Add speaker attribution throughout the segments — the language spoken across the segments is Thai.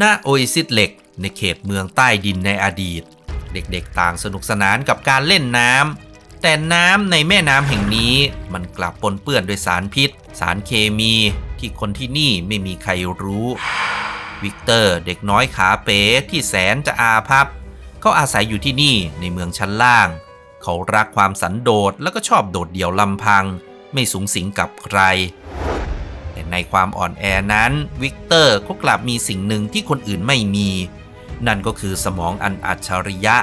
Speaker 1: ณโอเอซิสเหล็ก ในเขตเมืองใต้ดินในอดีต เด็กๆต่างสนุกสนานกับการเล่นน้ำ แต่น้ำในแม่น้ำแห่งนี้มันกลับปนเปื้อนด้วยสารพิษ สารเคมีที่คนที่นี่ไม่มีใครรู้ วิกเตอร์เด็กน้อยขาเป๋ที่แสนจะอาภัพเขาอาศัยอยู่ที่นี่ในเมืองชั้นล่าง เขารักความสันโดษแล้วก็ชอบโดดเดี่ยวลำพัง ไม่สูงสิงกับใคร ในความอ่อนแอนั้นวิกเตอร์ก็กลับมีสิ่งหนึ่งที่คนอื่นไม่มี นั่นก็คือสมองอันอัจฉริยะ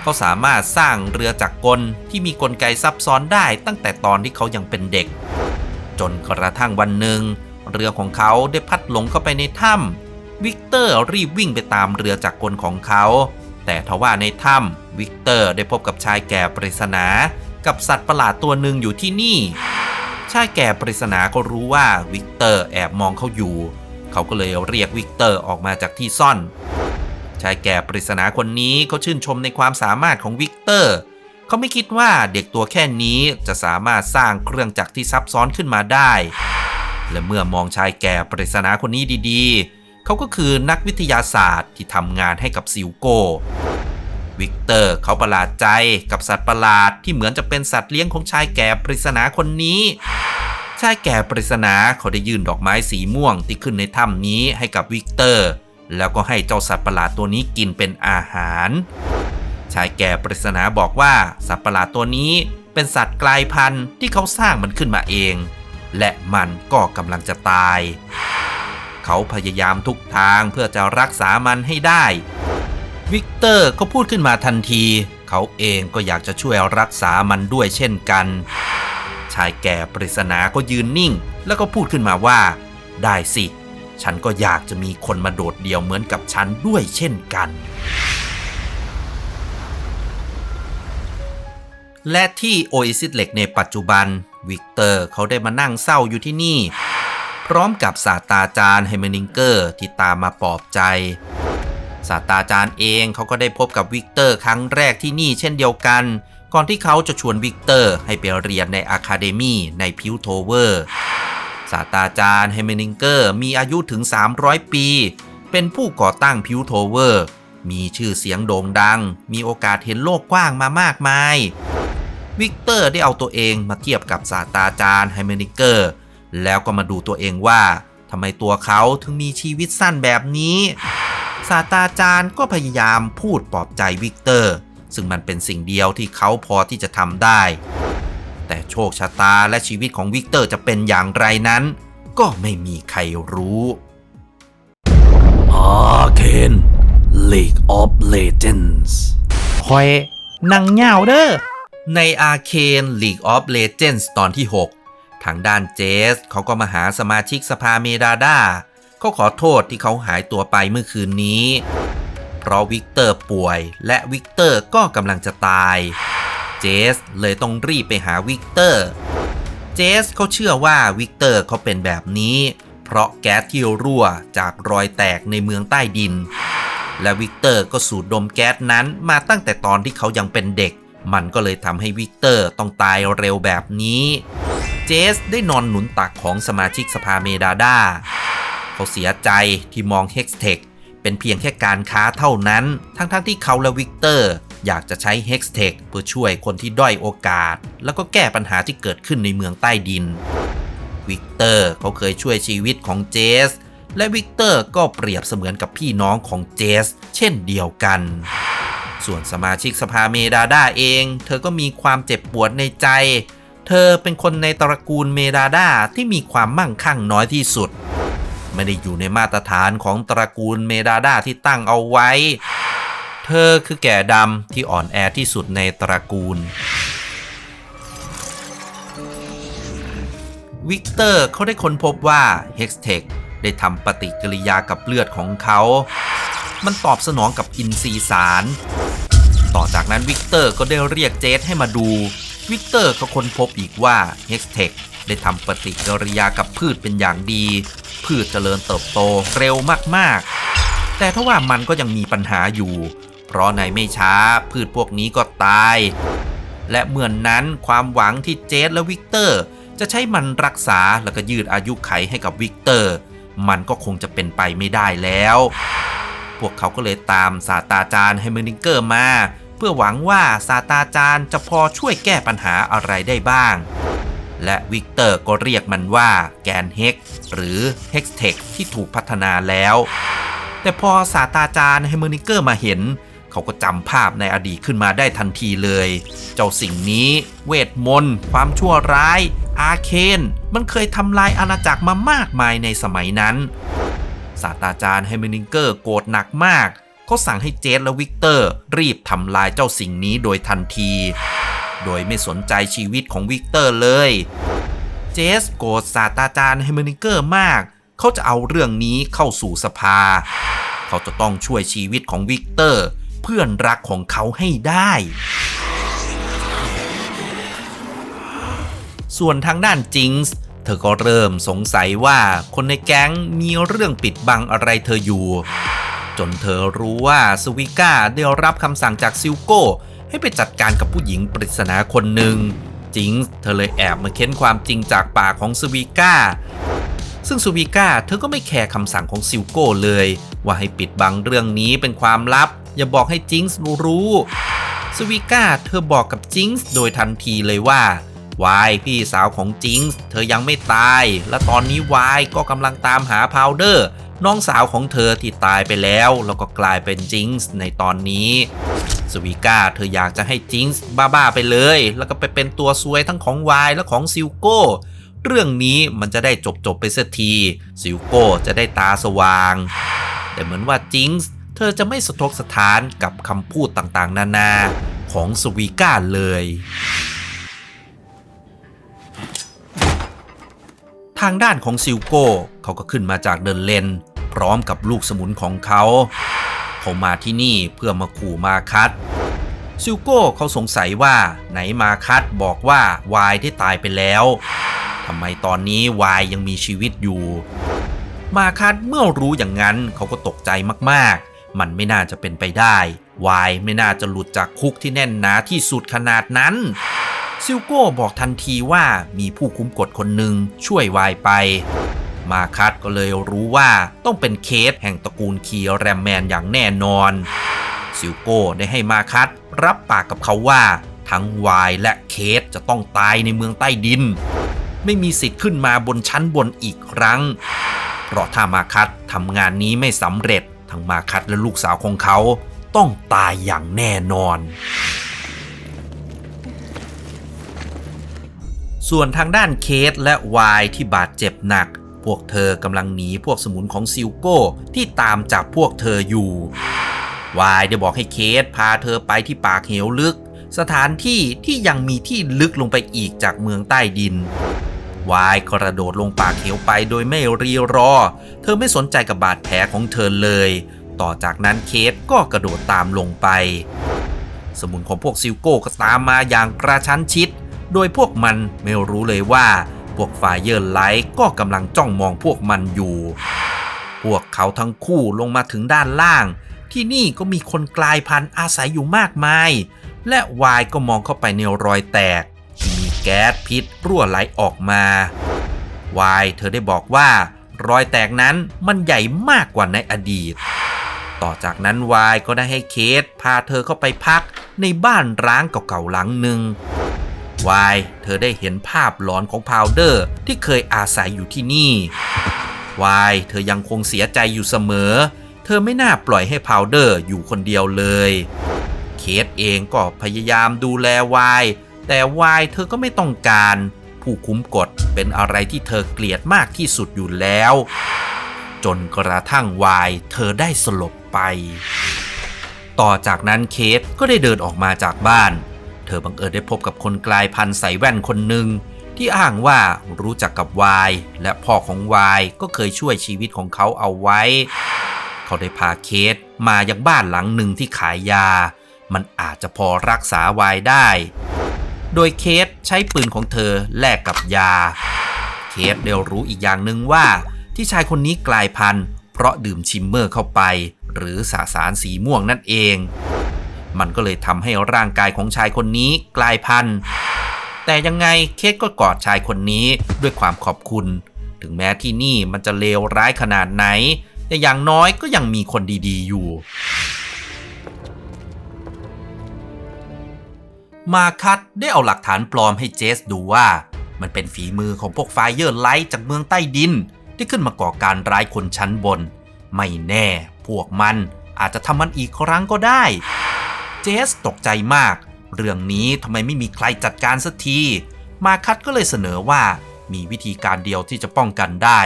Speaker 1: เขาสามารถสร้างเรือจักรกลที่มีกลไกซับซ้อนได้ตั้งแต่ตอนที่เขายังเป็นเด็ก จนกระทั่งวันหนึ่ง เรือของเขาได้พัดหลงเข้าไปในถ้ำวิกเตอร์รีบวิ่งไปตามเรือจักรกลของเขา แต่ทว่าในถ้ำวิกเตอร์ได้พบกับชายแก่ปริศนา กับสัตว์ประหลาดตัวหนึ่งอยู่ที่นี่ ชายแก่ปริศนาก็รู้ว่าวิกเตอร์แอบมองเขาอยู่ เขาก็เลยเรียกวิกเตอร์ออกมาจากที่ซ่อน ชายแก่ปริศนาคนนี้เขาชื่นชมในความสามารถของวิกเตอร์ เขาไม่คิดว่าเด็กตัวแค่นี้จะสามารถสร้างเครื่องจักรที่ซับซ้อนขึ้นมาได้ และเมื่อมองชายแก่ปริศนาคนนี้ดีๆ เขาก็คือนักวิทยาศาสตร์ที่ทำงานให้กับซิลโก วิกเตอร์เขาประหลาดใจกับสัตว์ประหลาดที่เหมือนจะเป็นสัตว์เลี้ยงของชายแก่ปริศนาคนนี้ ชายแก่ปริศนาเขาได้ยื่นดอกไม้สีม่วงที่ขึ้นในถ้ำนี้ให้กับวิกเตอร์ แล้วก็ให้เจ้าสัตว์ประหลาดตัวนี้กินเป็นอาหาร ชายแก่ปริศนาบอกว่าสัตว์ประหลาดตัวนี้เป็นสัตว์กลายพันธุ์ที่เขาสร้างมันขึ้นมาเอง และมันก็กำลังจะตาย เขาพยายามทุกทางเพื่อจะรักษามันให้ได้ วิกเตอร์ก็พูดขึ้นมาทันที เขาเองก็อยากจะช่วยรักษามันด้วยเช่นกัน ชายแก่ปริศนาก็ยืนนิ่ง แล้วก็พูดขึ้นมาว่า ได้สิ ฉันก็อยากจะมีคนมาโดดเดี่ยวเหมือนกับฉันด้วยเช่นกัน และที่โอเอซิสเหล็กในปัจจุบัน วิกเตอร์เขาได้มานั่งเศร้าอยู่ที่นี่ พร้อมกับศาสตราจารย์เฮเมนิงเกอร์ที่ตามมาปลอบใจ ศาสตราจารย์เองเขาก็ได้พบกับวิกเตอร์ครั้งแรกที่นี่เช่นเดียวกัน ก่อนที่เขาจะชวนวิกเตอร์ให้ไปเรียนในอะคาเดมีในพิวโทเวอร์ศาสตราจารย์เฮเมนิงเกอร์มีอายุถึง 300 ปี เป็นผู้ก่อตั้งพิวโทเวอร์ มีชื่อเสียงโด่งดัง มีโอกาสเห็นโลกกว้างมามากมาย วิกเตอร์ได้เอาตัวเองมาเทียบกับศาสตราจารย์ไฮเมนิงเกอร์ แล้วก็มาดูตัวเองว่าทำไมตัวเขาถึงมีชีวิตสั้นแบบนี้ ศาสตราจารย์ก็พยายามพูดปลอบใจวิกเตอร์ ซึ่งมันเป็นสิ่งเดียวที่เขาพอที่จะทำได้ แต่โชคชะตาและชีวิตของวิกเตอร์จะเป็นอย่างไรนั้น ก็ไม่มีใครรู้อาเคน League of Legends
Speaker 2: คอยนั่งเหงาเด้อ
Speaker 1: ใน Arcane League of Legends ตอนที่ 6 ทางด้านเจสเขาก็มาหาสมาชิกสภาเมดาดา เขาขอโทษที่เขาหายตัวไปเมื่อคืนนี้ เพราะวิกเตอร์ป่วย และวิกเตอร์ก็กำลังจะตาย เจสเลยต้องรีบไปหาวิกเตอร์ เจสเขาเชื่อว่าวิกเตอร์เขาเป็นแบบนี้ เพราะแก๊สที่รั่วจากรอยแตกในเมืองใต้ดิน และวิกเตอร์ก็สูดดมแก๊สนั้นมาตั้งแต่ตอนที่เขายังเป็นเด็ก มันก็เลยทำให้วิกเตอร์ต้องตายเร็วแบบนี้ เจสได้นอนหนุนตักของสมาชิกสภาเมดาดา เขาเสียใจที่มองเฮก t เท c เป็นเพียงแค่การค้าเท่านั้น ทั้งๆทที่เขาและวิกเตอร์อยากจะใช้เฮก t เท c เพื่อช่วยคนที่ด้อยโอกาส แล้วก็แก้ปัญหาที่เกิดขึ้นในเมืองใต้ดิน วิกเตอร์เขาเคยช่วยชีวิตของเจส และวิกเตอร์ก็เปรียบเสมือนกับพี่น้องของเจส เช่นเดียวกัน ส่วนสมาชิกสภาเมดาดาเอง เธอก็มีความเจ็บปวดในใจ เธอเป็นคนในตระกูลเมดาดาที่มีความมั่งคั่งน้อยที่สุด ไม่ได้อยู่ในมาตรฐานของตระกูลเมดาดาที่ตั้งเอาไว้ เธอคือแก่ดำที่อ่อนแอที่สุดในตระกูลวิกเตอร์เขาได้ค้นพบว่า Hextech ได้ทำปฏิกิริยากับเลือดของเขา มันตอบสนองกับอินทรีย์สาร ต่อจากนั้นวิกเตอร์ก็ได้เรียกเจสให้มาดู วิกเตอร์ก็ค้นพบอีกว่า Hextech ได้ทำปฏิกิริยากับพืชเป็นอย่างดี พืชเจริญเติบโตเร็วมากๆ แต่ทว่ามันก็ยังมีปัญหาอยู่ เพราะในไม่ช้าพืชพวกนี้ก็ตาย และเมื่อนนั้นความหวังที่เจสและวิกเตอร์ จะใช้มันรักษาแล้วก็ยืดอายุไขให้กับวิกเตอร์ มันก็คงจะเป็นไปไม่ได้แล้ว พวกเขาก็เลยตามศาสตราจารย์ไฮเมอร์ดิงเกอร์มาเพื่อหวังว่าศาสตราจารย์จะพอช่วยแก้ปัญหาอะไรได้บ้าง และวิกเตอร์ก็เรียกมันว่าแกนเฮกหรือเฮกเทคที่ถูกพัฒนาแล้ว แต่พอศาสตราจารย์ไฮเมอร์ดิงเกอร์มาเห็น เขาก็จำภาพในอดีตขึ้นมาได้ทันทีเลย เจ้าสิ่งนี้เวทมนต์ ความชั่วร้าย อาเคน มันเคยทำลายอาณาจักรมามากมายในสมัยนั้น ศาสตราจารย์ไฮเมอร์ดิงเกอร์โกรธหนักมากเขาสั่งให้เจสและวิกเตอร์รีบทำลายเจ้าสิ่งนี้โดยทันที โดยไม่สนใจชีวิตของวิกเตอร์เลย เจสโกรธศาสตราจารย์ไฮมอร์ดิงเกอร์มาก เขาจะเอาเรื่องนี้เข้าสู่สภา เขาจะต้องช่วยชีวิตของวิกเตอร์ เพื่อนรักของเขาให้ได้ ส่วนทางด้านจิงส์เธอก็เริ่มสงสัยว่าคนในแก๊งมีเรื่องปิดบังอะไรเธออยู่จนเธอรู้ว่าสวิก้าได้รับคำสั่งจากซิลโก้ ให้ไปจัดการกับผู้หญิงปริศนาคนหนึ่งจิงส์เธอเลยแอบมาเค้นความจริงจากปากของสวิก้า ซึ่งสวิก้าเธอก็ไม่แคร์คำสั่งของซิลโก้เลย ว่าให้ปิดบังเรื่องนี้เป็นความลับ อย่าบอกให้จิงส์รู้สวิก้าเธอบอกกับจิงส์โดยทันทีเลยว่าวายพี่สาวของจิงส์เธอยังไม่ตาย และตอนนี้วายก็กำลังตามหาพาวเดอร์ น้องสาวของเธอที่ตายไปแล้ว แล้วก็กลายเป็นจิงส์ในตอนนี้ สวีก้าเธออยากจะให้จิงส์บ้าๆไปเลย แล้วก็ไปเป็นตัวซวยทั้งของวายและของซิลโก้ เรื่องนี้มันจะได้จบๆไปสักที ซิลโก้จะได้ตาสว่าง แต่เหมือนว่าจิงส์เธอจะไม่สะทกสถานกับคำพูดต่างๆ นานาของสวีก้าเลยทางด้านของซิลโก้เขาก็ขึ้นมาจากเดินเลน พร้อมกับลูกสมุนของเขา เขามาที่นี่เพื่อมาขู่มาคัดซิลโก้เขาสงสัยว่าไหนมาคัดบอกว่าวายได้ตายไปแล้วทำไมตอนนี้วายยังมีชีวิตอยู่ มาคัดเมื่อรู้อย่างนั้นเขาก็ตกใจมากๆ มันไม่น่าจะเป็นไปได้วายไม่น่าจะหลุดจากคุกที่แน่นหนาที่สุดขนาดนั้น ซิลโก้บอกทันทีว่ามีผู้คุ้มกฎคนหนึ่งช่วยวายไป มาคัดก็เลยรู้ว่าต้องเป็นเคสแห่งตระกูลคีแรมแมนอย่างแน่นอน ซิลโก้ได้ให้มาคัดรับปากกับเขาว่า ทั้งวายและเคสจะต้องตายในเมืองใต้ดิน ไม่มีสิทธิ์ขึ้นมาบนชั้นบนอีกครั้ง เพราะถ้ามาคัดทำงานนี้ไม่สำเร็จ ทั้งมาคัดและลูกสาวของเขาต้องตายอย่างแน่นอนส่วนทางด้านเคสและวายที่บาดเจ็บหนัก พวกเธอกำลังหนีพวกสมุนของซิลโก้ที่ตามจับพวกเธออยู่ วายได้บอกให้เคสพาเธอไปที่ปากเหวลึก สถานที่ที่ยังมีที่ลึกลงไปอีกจากเมืองใต้ดิน วายกระโดดลงปากเหวไปโดยไม่รีรอ เธอไม่สนใจกับบาดแผลของเธอเลย ต่อจากนั้นเคสก็กระโดดตามลงไป สมุนของพวกซิลโก้ก็ตามมาอย่างกระชั้นชิด โดยพวกมันไม่รู้เลยว่า พวกฝ่ายเยอร์ไลท์ก็กำลังจ้องมองพวกมันอยู่ พวกเขาทั้งคู่ลงมาถึงด้านล่าง ที่นี่ก็มีคนกลายพันธุ์อาศัยอยู่มากมาย และวายก็มองเข้าไปในรอยแตก ที่มีแก๊สพิษรั่วไหลออกมาวายเธอได้บอกว่ารอยแตกนั้นมันใหญ่มากกว่าในอดีต ต่อจากนั้นวายก็ได้ให้เคสพาเธอเข้าไปพักในบ้านร้างเก่าๆหลังหนึ่ง วาย เธอได้เห็นภาพหลอนของพาวเดอร์ ที่เคยอาศัยอยู่ที่นี่วายเธอยังคงเสียใจอยู่เสมอ เธอไม่น่าปล่อยให้พาวเดอร์อยู่คนเดียวเลย เคสเองก็พยายามดูแลวายแต่วายเธอก็ไม่ต้องการ ผู้คุ้มกฎเป็นอะไรที่เธอเกลียดมากที่สุดอยู่แล้ว จนกระทั่งวายเธอได้สลบไป ต่อจากนั้นเคสก็ได้เดินออกมาจากบ้าน เธอบังเอิญได้พบกับคนกลายพันธุ์ใส่แว่นคนหนึ่งที่อ้างว่ารู้จักกับวายและพ่อของวายก็เคยช่วยชีวิตของเขาเอาไว้ เขาได้พาเคสมายังบ้านหลังหนึ่งที่ขายยา มันอาจจะพอรักษาวายได้ โดยเคสใช้ปืนของเธอแลกกับยา เคสได้รู้อีกอย่างหนึ่งว่า ที่ชายคนนี้กลายพันธุ์เพราะดื่มชิมเมอร์เข้าไป หรือสาสารสีม่วงนั่นเอง มันก็เลยทำให้ร่างกายของชายคนนี้กลายพันธุ์ แต่ยังไงเคสก็กอดชายคนนี้ด้วยความขอบคุณ ถึงแม้ที่นี่มันจะเลวร้ายขนาดไหน แต่อย่างน้อยก็ยังมีคนดีๆอยู่ มาคัตได้เอาหลักฐานปลอมให้เจสดูว่า มันเป็นฝีมือของพวกไฟเยอร์ไลท์จากเมืองใต้ดิน ที่ขึ้นมาก่อการร้ายคนชั้นบน ไม่แน่พวกมันอาจจะทำมันอีกครั้งก็ได้ เจสตกใจมาก เรื่องนี้ทำไมไม่มีใครจัดการสักที มาคัตก็เลยเสนอว่ามีวิธีการเดียวที่จะป้องกันได้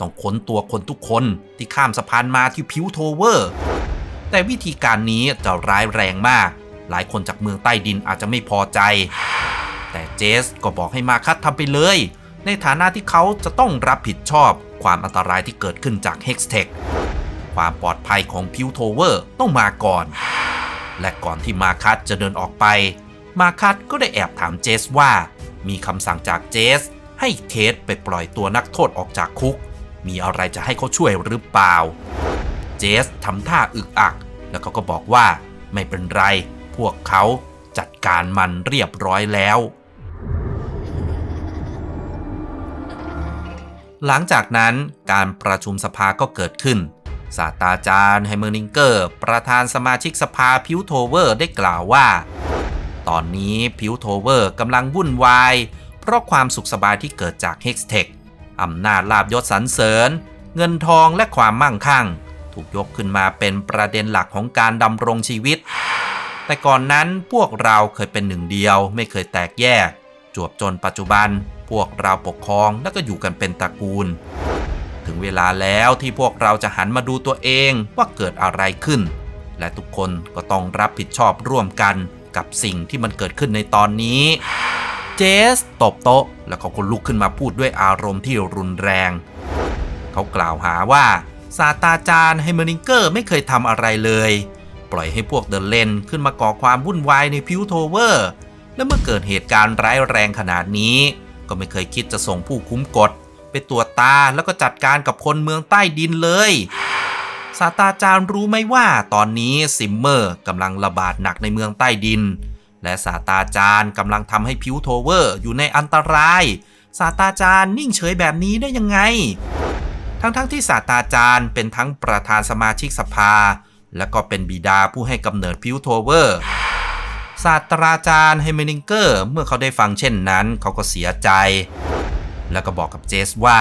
Speaker 1: ต้องค้นตัวคนทุกคนที่ข้ามสะพานมาที่พิวโทเวอร์ แต่วิธีการนี้จะร้ายแรงมาก หลายคนจากเมืองใต้ดินอาจจะไม่พอใจ แต่เจสก็บอกให้มาคัตทำไปเลย ในฐานะที่เขาจะต้องรับผิดชอบความอันตรายที่เกิดขึ้นจาก Hextech ความปลอดภัยของพิวโทเวอร์ต้องมาก่อน และก่อนที่มาคัตจะเดินออกไป มาคัตก็ได้แอบถามเจสว่า มีคำสั่งจากเจส ให้เทสไปปล่อยตัวนักโทษออกจากคุก มีอะไรจะให้เขาช่วยหรือเปล่า เจสทำท่าอึกอัก แล้วเขาก็บอกว่าไม่เป็นไร พวกเขาจัดการมันเรียบร้อยแล้ว หลังจากนั้นการประชุมสภาก็เกิดขึ้น ศาสตราจารย์ไฮเมอร์นิงเกอร์ ประธานสมาชิกสภาพิวโทเวอร์ได้กล่าวว่า ตอนนี้พิวโทเวอร์กำลังวุ่นวาย เพราะความสุขสบายที่เกิดจาก Hextech อำนาจลาบยศสรรเสริญ เงินทองและความมั่งคั่ง ถูกยกขึ้นมาเป็นประเด็นหลักของการดำรงชีวิต แต่ก่อนนั้นพวกเราเคยเป็นหนึ่งเดียวไม่เคยแตกแยก จวบจนปัจจุบัน พวกเราปกครองและก็อยู่กันเป็นตระกูล ถึงเวลาแล้วที่พวกเราจะหันมาดูตัวเองว่าเกิดอะไรขึ้น และทุกคนก็ต้องรับผิดชอบร่วมกันกับสิ่งที่มันเกิดขึ้นในตอนนี้ เจสตบโต๊ะ แล้วเขาก็ลุกขึ้นมาพูดด้วยอารมณ์ที่รุนแรง เขากล่าวหาว่าศาสตราจารย์ไฮเมอร์นิงเกอร์ไม่เคยทำอะไรเลย ปล่อยให้พวกเดอะเลนขึ้นมาก่อความวุ่นวายในพิวโทเวอร์ และเมื่อเกิดเหตุการณ์ร้ายแรงขนาดนี้ ก็ไม่เคยคิดจะส่งผู้คุ้มกฎ ไปตรวจตาแล้วก็จัดการกับคนเมืองใต้ดินเลยศาสตราจารย์รู้ไหมว่าตอนนี้ซิมเมอร์กำลังระบาดหนักในเมืองใต้ดิน และศาสตราจารย์กำลังทำให้พิวโทเวอร์อยู่ในอันตรายศาสตราจารย์นิ่งเฉยแบบนี้ได้ยังไง ทั้งๆทที่ศาสตราจารย์เป็นทั้งประธานสมาชิกสภา และก็เป็นบิดาผู้ให้กำเนิดพิวโทเวอร์ศาสตราจารย์เฮเมนิงเกอร์เมื่อเขาได้ฟังเช่นนั้น เขาก็เสียใจ แล้วก็บอกกับเจสว่า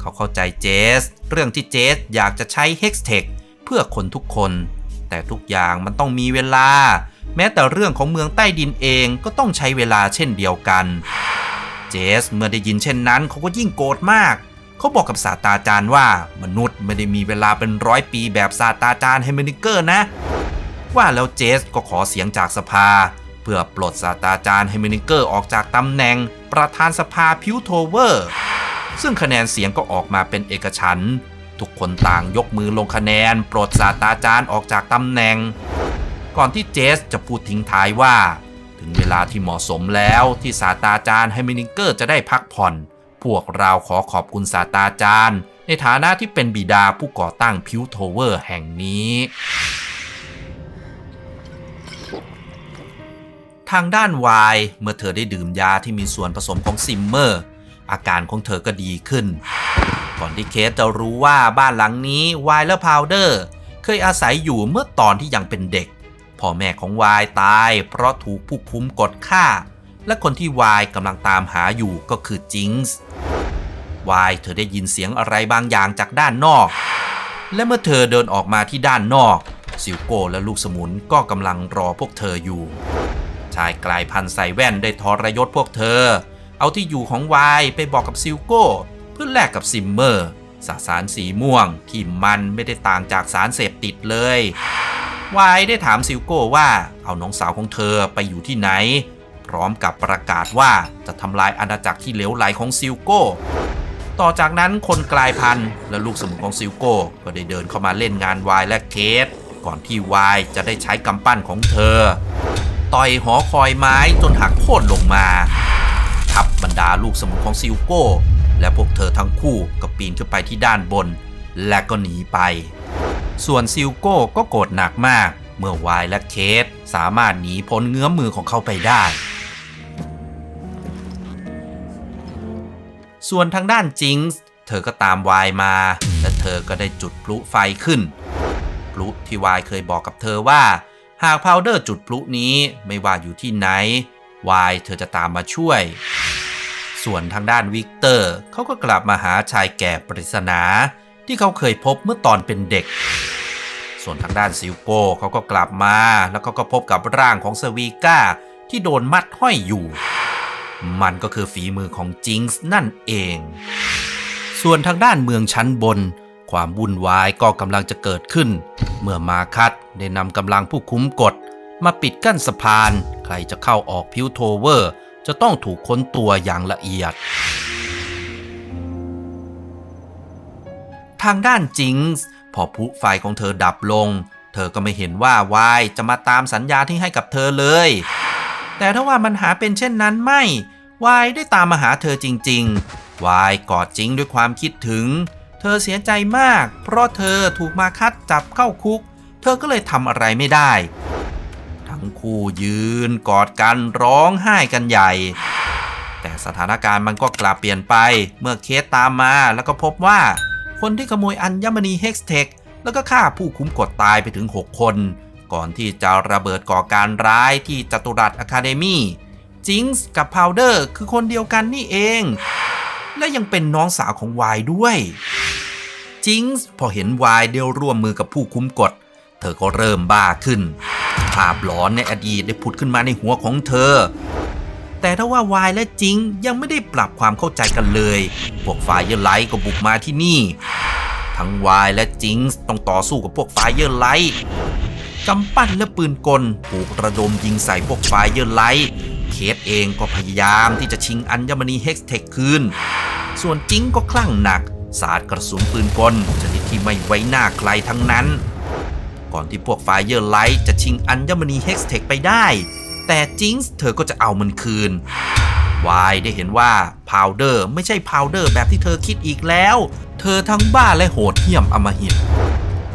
Speaker 1: เขาเข้าใจเจส เรื่องที่เจสอยากจะใช้ Hextech เพื่อคนทุกคน แต่ทุกอย่างมันต้องมีเวลา แม้แต่เรื่องของเมืองใต้ดินเองก็ต้องใช้เวลาเช่นเดียวกัน เจสเมื่อได้ยินเช่นนั้นเขาก็ยิ่งโกรธมากเขาบอกกับศาสตราจารย์ว่ามนุษย์ไม่ได้มีเวลาเป็นร้อยปีแบบศาสตราจารย์เฮมินิเกอร์นะ ว่าแล้วเจสก็ขอเสียงจากสภา พื่อปลดศาสตราจารย์เฮมินิเกอร์ออกจากตำแหน่งประธานสภาพิวโทเวอร์ ซึ่งคะแนนเสียงก็ออกมาเป็นเอกฉันท์ทุกคนต่างยกมือลงคะแนน ปลดศาสตราจารย์ออกจากตำแหน่ง ก่อนที่เจสจะพูดทิ้งท้ายว่า ถึงเวลาที่เหมาะสมแล้วที่ศาสตราจารย์ไฮมินิงเกอร์จะได้พักผ่อน พวกเราขอขอบคุณศาสตราจารย์ ในฐานะที่เป็นบิดาผู้ก่อตั้งพิวโทเวอร์แห่งนี้างด้านวายเมื่อเธอได้ดื่มยาที่มีส่วนผสมของซิมเมอร์ อาการของเธอก็ดีขึ้น ก่อนที่เคสจะรู้ว่าบ้านหลังนี้วายและพาวเดอร์ เคยอาศัยอยู่เมื่อตอนที่ยังเป็นเด็กพ่อแม่ของวายตายเพราะถูกผู้คุมกดฆ่า และคนที่วายกำลังตามหาอยู่ก็คือจิงส์วายเธอได้ยินเสียงอะไรบางอย่างจากด้านนอก และเมื่อเธอเดินออกมาที่ด้านนอก ซิลโก้และลูกสมุนก็กำลังรอพวกเธออยู่ ชายกลายพันธุ์ใส่แว่นได้ทรยศพวกเธอ เอาที่อยู่ของวายไปบอกกับซิลโก้ เพื่อแลกกับซิมเมอร์ สสารสีม่วงที่มันไม่ได้ต่างจากสารเสพติดเลยวายได้ถามซิลโก้ว่าเอาน้องสาวของเธอไปอยู่ที่ไหน พร้อมกับประกาศว่าจะทำลายอาณาจักรที่เหลวไหลของซิลโก้ ต่อจากนั้นคนกลายพันธุ์และลูกสมุนของซิลโก้ก็ได้เดินเข้ามาเล่นงานวายและเคสก่อนที่วายจะได้ใช้กำปั้นของเธอ ต่อยหอคอยไม้จนหักโค่นลงมา ทับบรรดาลูกสมุนของซิลโก้ และพวกเธอทั้งคู่ก็ปีนขึ้นไปที่ด้านบน และก็หนีไป ส่วนซิลโก้ก็โกรธหนักมาก เมื่อวายและเคสสามารถหนีพ้นเงื้อมมือของเขาไปได้ ส่วนทางด้านจิงส์เธอก็ตามวายมา และเธอก็ได้จุดพลุไฟขึ้น พลุที่วายเคยบอกกับเธอว่า หากพาวเดอร์จุดพลุนี้ไม่ว่าอยู่ที่ไหนวายเธอจะตามมาช่วย ส่วนทางด้านวิกเตอร์เขาก็กลับมาหาชายแก่ปริศนา ที่เขาเคยพบเมื่อตอนเป็นเด็ก ส่วนทางด้านซิลโก้เขาก็กลับมา แล้วเขาก็พบกับร่างของเซวีก้าที่โดนมัดห้อยอยู่ มันก็คือฝีมือของจิงส์นั่นเอง ส่วนทางด้านเมืองชั้นบน ความวุ่นวายก็กำลังจะเกิดขึ้น เมื่อมาคัดได้นำกำลังผู้คุ้มกฎ มาปิดกั้นสะพาน ใครจะเข้าออกพิวโทเวอร์ จะต้องถูกค้นตัวอย่างละเอียด ทางด้านจิงส์พอพลุไฟของเธอดับลง เธอก็ไม่เห็นว่าวายจะมาตามสัญญาที่ให้กับเธอเลย แต่ถ้าว่ามันหาเป็นเช่นนั้นไม่วายได้ตามมาหาเธอจริง ๆวายกอดจิงด้วยความคิดถึง เธอเสียใจมาก เพราะเธอถูกมาคัดจับเข้าคุก เธอก็เลยทำอะไรไม่ได้ ทั้งคู่ยืนกอดกันร้องไห้กันใหญ่ แต่สถานการณ์มันก็กลับเปลี่ยนไปเมื่อเคสตามมาแล้วก็พบว่า คนที่ขโมยอัญมณีเฮกซ์เทคแล้วก็ฆ่าผู้คุ้มกฎตายไปถึง 6 คน ก่อนที่จะระเบิดก่อการร้ายที่จัตุรัสอะคาเดมี่จิงส์กับพาวเดอร์คือคนเดียวกันนี่เอง และยังเป็นน้องสาวของวายด้วย จิงส์พอเห็นวายเดียวร่วมมือกับผู้คุ้มกฎ เธอก็เริ่มบ้าขึ้น ภาพหลอนในอดีตได้ผุดขึ้นมาในหัวของเธอ แต่ถ้าว่าวายและจิงยังไม่ได้ปรับความเข้าใจกันเลย พวกฝ่ายเยอร์ไลท์ก็บุกมาที่นี่ ทั้งวายและจิงต้องต่อสู้กับพวกฝ่ายเยอร์ไลท์กำปั้นและปืนกลถูกระดมยิงใส่พวกฝ่ายเยอร์ไลท์เคสเองก็พยายามที่จะชิงอัญมณีเฮกซ์เทคคืน ส่วนจิงก็คลั่งหนัก สาดกระสุนปืนกลชนิดที่ไม่ไว้หน้าใครทั้งนั้น ก่อนที่พวกไฟเยอร์ไลท์จะชิงอัญมณีเฮกซ์เทคไปได้ แต่จิงส์เธอก็จะเอามันคืนวายได้เห็นว่าพาวเดอร์ไม่ใช่พาวเดอร์แบบที่เธอคิดอีกแล้ว เธอทั้งบ้าและโหดเหี้ยมอำมหิต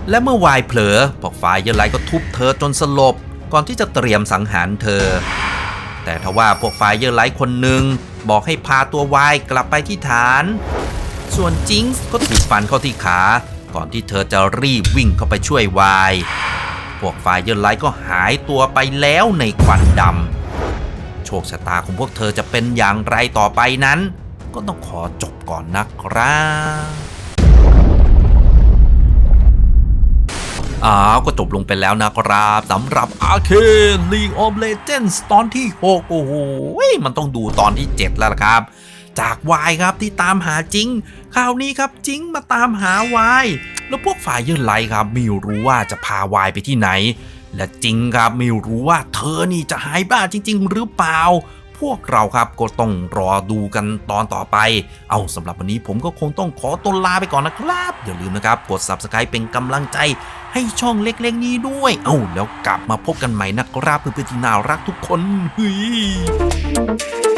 Speaker 1: และเมื่อวายเผลอพวกไฟเยอร์ไลท์ก็ทุบเธอจนสลบ ก่อนที่จะเตรียมสังหารเธอ แต่ทว่าพวกไฟเยอร์ไลท์คนหนึ่งบอกให้พาตัววายกลับไปที่ฐาน ส่วนจิงส์ก็ถูกฟันเข้าที่ขา ก่อนที่เธอจะรีบวิ่งเข้าไปช่วยวาย พวกฝ่ายเยอร์ไลท์ก็หายตัวไปแล้วในควันดำ โชคชะตาของพวกเธอจะเป็นอย่างไรต่อไปนั้น ก็ต้องขอจบก่อนนะครับอ้าวก็จบลงไปแล้วนะครับสำหรับ Arcane League of Legends ตอนที่ 6 โอ้โห มันต้องดูตอนที่ 7 แล้วล่ะครับ จากวายครับที่ตามหาจิงคราวนี้ครับจิงมาตามหาวายแล้วพวกฝ่ายเยื่อไลครับไม่รู้ว่าจะพาวายไปที่ไหน และจิงครับไม่รู้ว่าเธอนี่จะหายบ้าจริง ๆ หรือเปล่า พวกเราครับก็ต้องรอดูกันตอนต่อไป เอาสำหรับวันนี้ผมก็คงต้องขอตัวลาไปก่อนนะครับ อย่าลืมนะครับกด subscribe เป็นกำลังใจให้ช่องเล็กๆนี้ด้วย เอาแล้วกลับมาพบกันใหม่นะครับเพื่อนๆที่น่ารักทุกคนเฮ้ย